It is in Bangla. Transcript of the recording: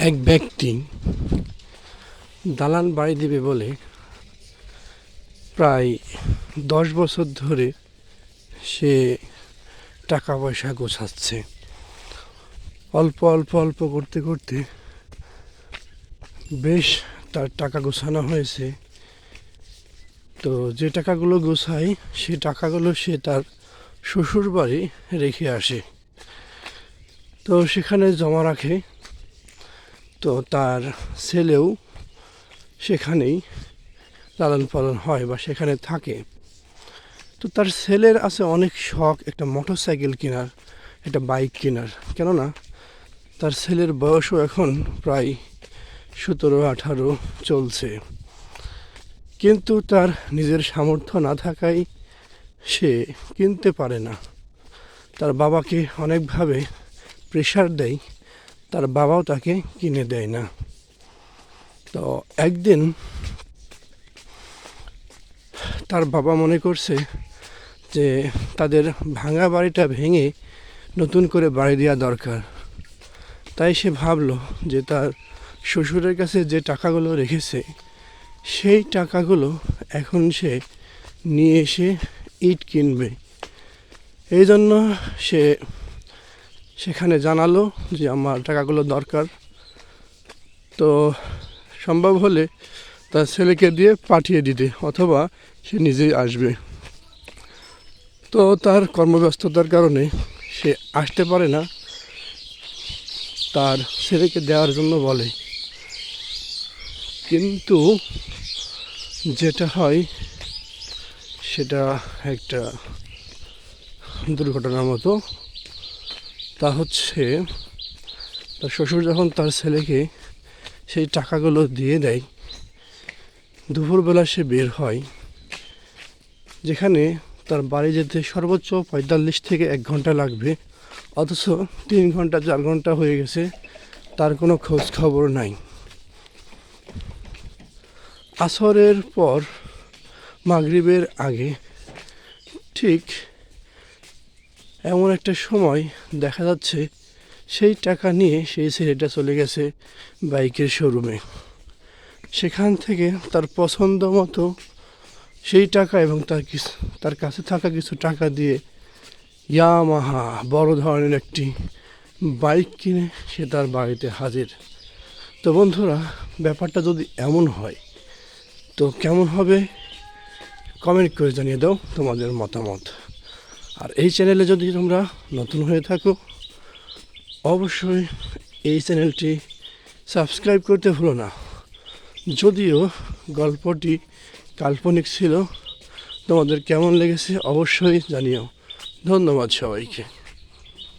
এক ব্যক্তি দালান বাড়ি দেবে বলে প্রায় দশ বছর ধরে সে টাকা পয়সা গোছাচ্ছে। অল্প অল্প অল্প করতে করতে বেশ তার টাকা গোছানো হয়েছে। তো যে টাকাগুলো গোছায়, সে টাকাগুলো সে তার শ্বশুর বাড়ি রেখে আসে। তো সেখানে জমা রাখে। তো তার ছেলেও সেখানেই লালন পালন হয় বা সেখানে থাকে। তো তার ছেলের আছে অনেক শখ একটা মোটর সাইকেল কেনার, একটা বাইক কেনার। কেননা তার ছেলের বয়সও এখন প্রায় সতেরো, আঠারো চলছে। কিন্তু তার নিজের সামর্থ্য না থাকায় সে কিনতে পারে না। তার বাবাকে অনেকভাবে প্রেশার দেয়। তার বাবাও তাকে কিনে দেয় না। তো একদিন তার বাবা মনে করছে যে তাদের ভাঙা বাড়িটা ভেঙে নতুন করে বাড়ি দেওয়া দরকার। তাই সে ভাবলো যে তার শ্বশুরের কাছে যে টাকাগুলো রেখেছে, সেই টাকাগুলো এখন সে নিয়ে এসে ইট কিনবে। এই জন্য সে সেখানে জানালো যে আমার টাকাগুলো দরকার। তো সম্ভব হলে তার ছেলেকে দিয়ে পাঠিয়ে দিতে অথবা সে নিজেই আসবে। তো তার কর্মব্যস্ততার কারণে সে আসতে পারে না। তার ছেলেকে দেওয়ার জন্য বলে। কিন্তু যেটা হয়, সেটা একটা দুর্ঘটনার মতো তা হচ্ছে, তার শ্বশুর যখন তার ছেলেকে সেই টাকাগুলো দিয়ে দেয়, দুপুরবেলা সে বের হয়, যেখানে তার বাড়ি যেতে সর্বোচ্চ পঁয়তাল্লিশ থেকে এক ঘণ্টা লাগবে, অথচ তিন ঘণ্টা, চার ঘণ্টা হয়ে গেছে, তার কোনো খোঁজ খবর নাই। আসরের পর মাগরিবের আগে ঠিক এমন একটা সময় দেখা যাচ্ছে সেই টাকা নিয়ে সেই ছেলেটা চলে গেছে বাইকের শোরুমে। সেখান থেকে তার পছন্দ মতো সেই টাকা এবং তার কিছু তার কাছে থাকা কিছু টাকা দিয়ে ইয়ামাহা বড় ধরনের একটি বাইক কিনে সে তার বাড়িতে হাজির। তো বন্ধুরা, ব্যাপারটা যদি এমন হয়, তো কেমন হবে? কমেন্ট করে জানিয়ে দাও তোমাদের মতামত। আর এই চ্যানেলে যদি তোমরা নতুন হয়ে থাকো, অবশ্যই এই চ্যানেলটি সাবস্ক্রাইব করতে ভুলো না। যদিও গল্পটি কাল্পনিক ছিল, তোমাদের কেমন লেগেছে অবশ্যই জানিও। ধন্যবাদ সবাইকে।